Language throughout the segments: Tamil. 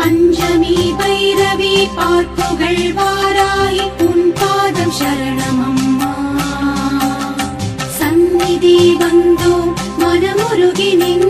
பஞ்சமி பைரவி பார்ப்புகள் வாராய் உன் பாதம் சரணமம்மா. சந்நிதி வந்தோம் மனமுருகி நின்றோம்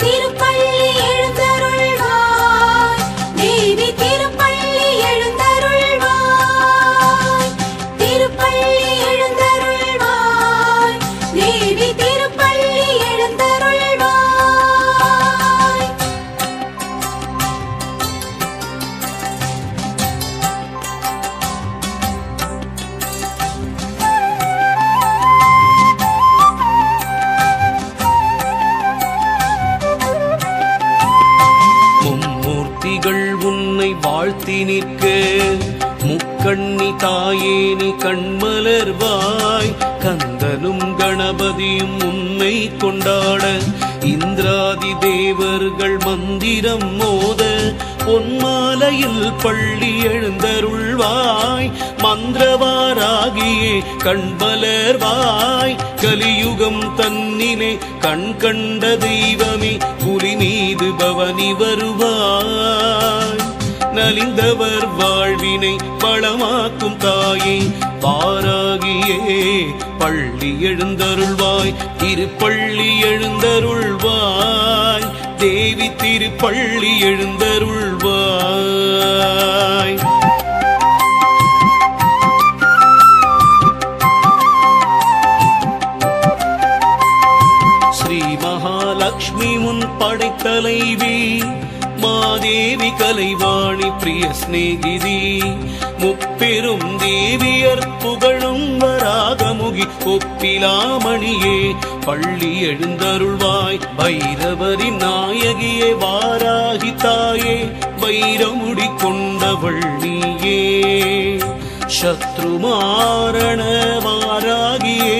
துதிகள் உன்னை வாழ்த்தி நிற்க. முக்கண்ணி தாயே நீ கண்மலர்வாய் கந்தனும் கணபதியும் உன்னை கொண்டாட. இந்திராதி தேவர்கள் மந்திரம் மோத. பொன்மாலையில் பள்ளி எழுந்தருள்வாய். மந்திரவாராகியே கண்பலர்வாய் கலியுகம் தன்னிலே கண் கண்ட தெய்வமே புலி மீது பவனி வருவாய். நலிந்தவர் வாழ்வினை வளமாக்கும் தாயே பாராகியே பள்ளி எழுந்தருள்வாய் திருப்பள்ளி எழுந்தருள்வாய் தேவி திருப்பள்ளி எழுந்தருள்வாய். மகாலட்சுமி முன் படைத்தலைவி மாதேவி கலைவாணி பிரிய சிநேகிதி. முப்பெரும் தேவியர் புகழும் வராகமுகி ஒப்பிலாமணியே பள்ளி எழுந்தருள்வாய். பைரவரி நாயகியே வாராகி தாயே வைரமுடி கொண்டவள் நீயே. சத்ருமாரண வாராகியே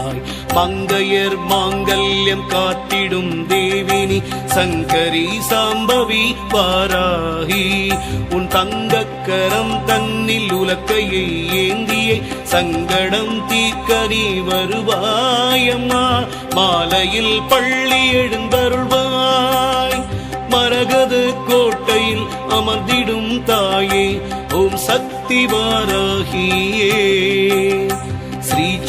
மங்கையர் மாங்கல்யம் காத்திடும் தேவினி சங்கரி சாம்பவி பாராகி. உன் தங்கக்கரம் தன்னில் உலக்கையை ஏந்தியே சங்கடம் தீர்க்க நீ வருவாயம்மா. மாலையில் பள்ளி எழுந்தருள்வாய். மரகது கோட்டையில் அமர்ந்திடும் தாயே ஓம் சக்தி வாராகியே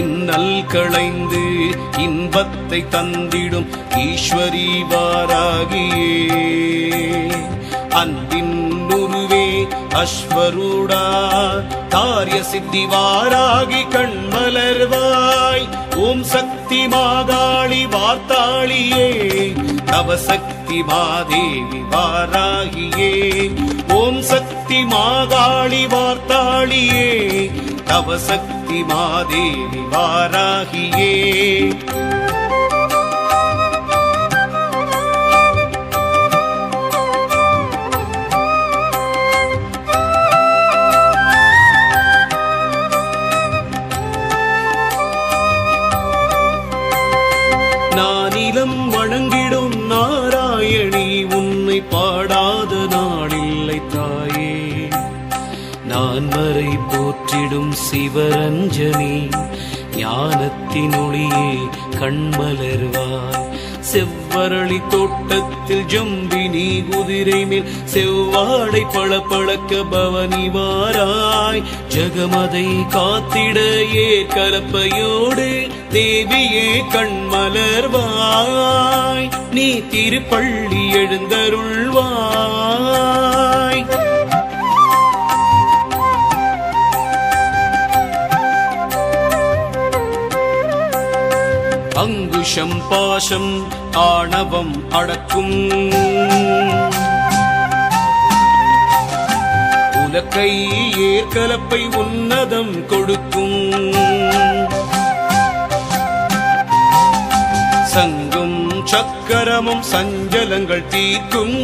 இன்னல் களைந்து இன்பத்தை தந்திடும் ஈஸ்வரி வாராகியே. அன்பின் உருவே அஸ்வரூடா காரிய சித்தி வாராகி கண்மலர்வாய் ஓம் சக்தி மாதாளி வார்த்தாளியே நவசக்தி மாதேவி வாராகியே. ஓம் சக்தி மாதாளி வார்த்தாளியே தவ சக்தி மாதேவி வாராகியே நானிலம் வணங்கிடும் நாராயணி உன்னை பாடாத நாளில்லை தாயே. நான் வரை போற்றிடும் சிவரஞ்சனி ஞானத்தின் ஒளியே கண்மலர்வாய். செவ்வரளி தோட்டத்தில் ஜம்பினி குதிரை மேல் செவ்வாடை பளபளக்க பவனி வாராய். ஜகமதை காத்திட ஏ கலப்பையோடு தேவியே கண்மலர்வாய். நீ திருப்பள்ளி எழுந்தருள்வாய். அங்குஷம் பாசம் ஆணவம் அடக்கும். உலக்கை ஏற்கலப்பை உன்னதம் கொடுக்கும். சங்கும் சக்கரமும் சஞ்சலங்கள் தீர்க்கும்.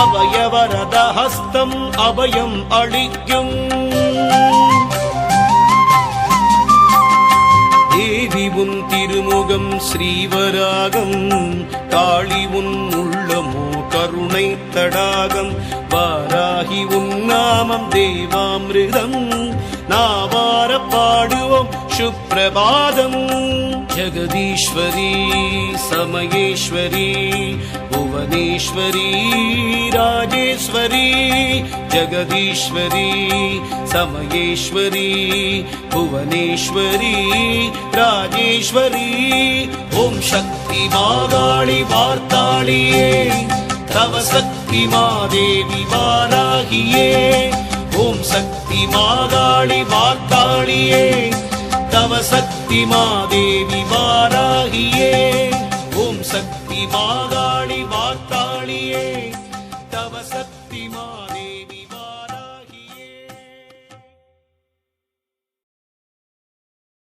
அவயவரத ஹஸ்தம் அபயம் அளிக்கும் தேவி உன் திருமுகம் ஸ்ரீவராகம். காளி உன் உள்ளமோ கருணை தடாகம். வாராகி உன் நாமம் தேவாமிருதம். நாவார பாடுவோம் சுப்பிரபாதம் ஜெகதீஸ்வரி சமயேஸ்வரி புவனேஸ்வரி ராஜேஸ்வரி ஜெகதீஸ்வரி சமயேஸ்வரி புவனேஸ்வரி ராஜேஸ்வரி ஓம் சக்தி மாகாளி வார்த்தாளியே தவ சக்தி மாதேவி வாராகியே ஓம் சக்தி மாகாளி வார்த்தாளியே சக்தி மாதேவி வாராகியே ஓம் சக்தி மாகாளி வா